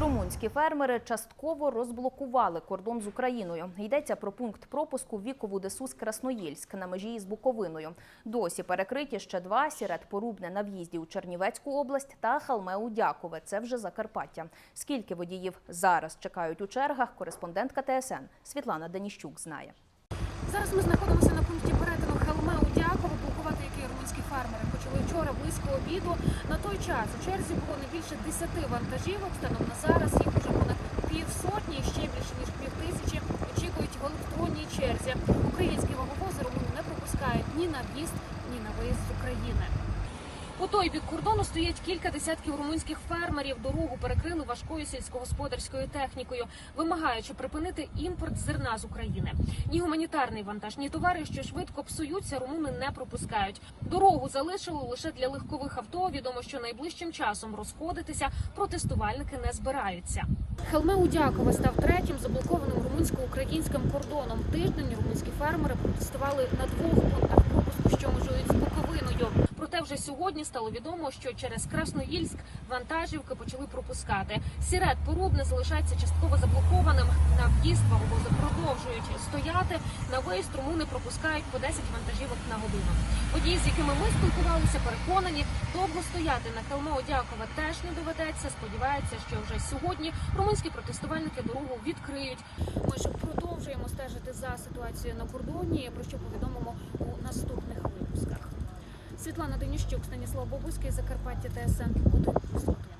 Румунські фермери частково розблокували кордон з Україною. Йдеться про пункт пропуску вікову Десус Красноїльськ на межі з Буковиною. Досі перекриті ще два сірет Порубне на в'їзді у Чернівецьку область та Халмеу Дякове. Це вже Закарпаття. Скільки водіїв зараз чекають у чергах? Кореспондентка ТСН Світлана Даніщук знає. Зараз ми знаходимося на пункті перетину обіду. На той час у черзі було не більше 10 вантажівок. Станом на зараз їх уже понад півсотні, і ще більше ніж півтисячі очікують в електронній черзі. Українські ваговози румуни не пропускають ні на в'їзд, ні на виїзд з України. По той бік кордону стоять кілька десятків румунських фермерів. Дорогу перекрили важкою сільськогосподарською технікою, вимагаючи припинити імпорт зерна з України. Ні гуманітарний вантаж, ні товари, що швидко псуються, румуни не пропускають. Дорогу залишили лише для легкових авто. Відомо, що найближчим часом розходитися протестувальники не збираються. Хелмеу Дякова став третім заблокованим румунсько-українським кордоном. Тиждень румунські фермери протестували на двох пунктах пропуску, що межують з Буковиною. Проте вже сьогодні стало відомо, що через Красноїльськ вантажівки почали пропускати. Сірет Порубне залишається частково заблокованим. На в'їзд ваговози продовжують стояти. На виїзд румуни пропускають по 10 вантажівок на годину. Водії, з якими ми спілкувалися, переконані, довго стояти на Калмео Дякова теж не доведеться. Сподіваються, що вже сьогодні румунські протестувальники дорогу відкриють. Ми ж продовжуємо стежити за ситуацією на кордоні, про що випусках. Світлана Денищук, Станіслав Бобуський, Закарпаття, ТСН 1+,1.